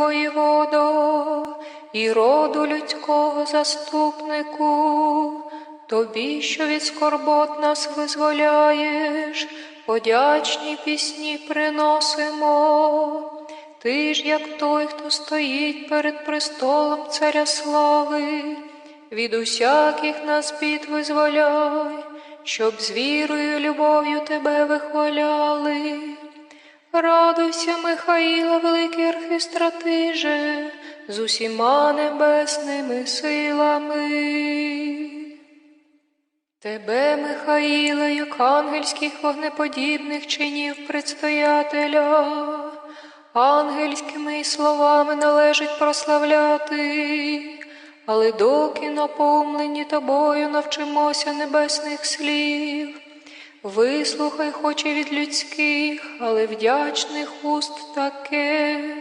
воєводо, і роду людського заступнику, тобі, що від скорбот нас визволяєш, подячні пісні приносимо. Ти ж, як той, хто стоїть перед престолом царя слави, від усяких нас бід визволяй, щоб з вірою любов'ю тебе вихваляли. Радуйся, Михаїла, великий архистратиже, з усіма небесними силами. Тебе, Михаїле, як ангельських вогнеподібних чинів предстоятеля, ангельськими словами належить прославляти, але доки наповнені тобою навчимося небесних слів. Вислухай, хоч і від людських, але вдячних уст таке.